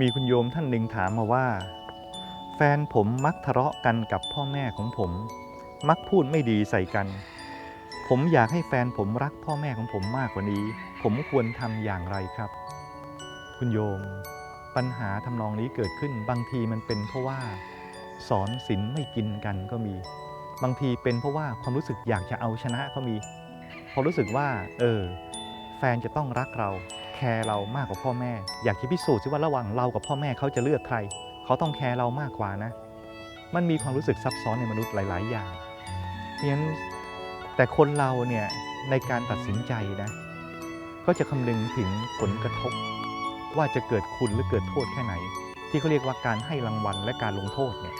มีคุณโยมท่านหนึ่งถามมาว่า แฟนผมมักทะเลาะกันกับพ่อแม่ของผม มักพูดไม่ดีใส่กัน ผมอยากให้แฟนผมรักพ่อแม่ของผมมากกว่านี้ ผมควรทำอย่างไรครับ คุณโยม ปัญหาทำนองนี้เกิดขึ้นบางทีมันเป็นเพราะว่า สอนศีลไม่กินกันก็มี บางทีเป็นเพราะว่าความรู้สึกอยากจะเอาชนะก็มีพอรู้สึกว่า เออ แฟนจะต้องรักเรา ร์เรามากกว่าพ่อแม่ อยากจะพิสูจน์ซิว่าระหว่างเรากับพ่อแม่เขาจะเลือกใคร เขาต้องแคร์เรามากกว่านะ มันมีความรู้สึกซับซ้อนในมนุษย์หลาย ๆ อย่างเพราะฉะนั้นแต่คนเราเนี่ยในการตัดสินใจนะ ก็จะคำนึงถึงผลกระทบ ว่าจะเกิดคุณหรือเกิดโทษแค่ไหน ที่เขาเรียกว่าการให้รางวัลและการลงโทษเนี่ย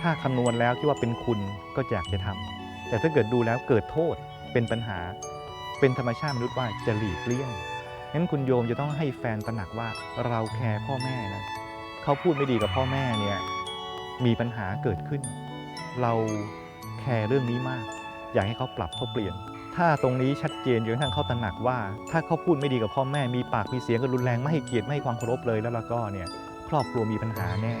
ถ้าคำนวณแล้วคิดว่าเป็นคุณก็อยากจะทำแต่ถ้าเกิดดูแล้วเกิดโทษเป็นปัญหา เป็นธรรมชาติมนุษย์ว่าจะหลีกเลี่ยง งั้นคุณโยมจะต้องให้แฟนตระหนักว่าเราแคร์พ่อแม่นะเขาพูดไม่ดีกับพ่อแม่เนี่ยมีปัญหาเกิดขึ้น เราแคร์เรื่องนี้มาก อยากให้เขาปรับเขาเปลี่ยน ถ้าตรงนี้ชัดเจนจนกระทั่งเขาตระหนักว่า ถ้าเขาพูดไม่ดีกับพ่อแม่มีปากมีเสียงกันรุนแรงไม่ให้เกียรติไม่ให้ความเคารพเลยแล้วเราก็เนี่ยครอบครัวมีปัญหาแน่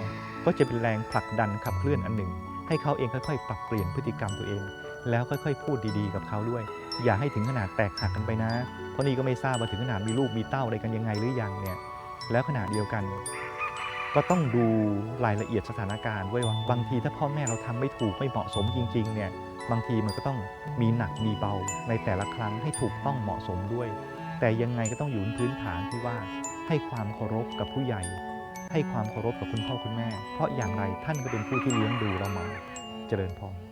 ก็จะเป็นแรงผลักดันขับเคลื่อนอันหนึ่ง ให้เขาเองค่อยๆ ปรับเปลี่ยนพฤติกรรมตัวเอง แล้วค่อยๆ พูดดีๆ กับเขาด้วย อย่าให้ถึงขนาดแตกหักกันไปนะ เพราะนี่ก็ไม่ทราบว่าถึงขนาดมีลูกมีเต้าอะไรกันยังไงหรือยังเนี่ยแล้วขณะเดียวกัน ก็ต้องดูรายละเอียดสถานการณ์ด้วยว่าบางทีถ้าพ่อแม่เราทำไม่ถูกไม่เหมาะสมจริงๆเนี่ยบางทีมันก็ต้องมีหนักมีเบาในแต่ละครั้งให้ถูกต้องเหมาะสมด้วย แต่ยังไงก็ต้องอยู่บนพื้นฐานที่ว่าให้ความเคารพกับผู้ใหญ่ ให้ความเคารพกับคุณพ่อคุณแม่ เพราะอย่างไรท่านก็เป็นผู้ที่เลี้ยงดูเรามาเจริญพร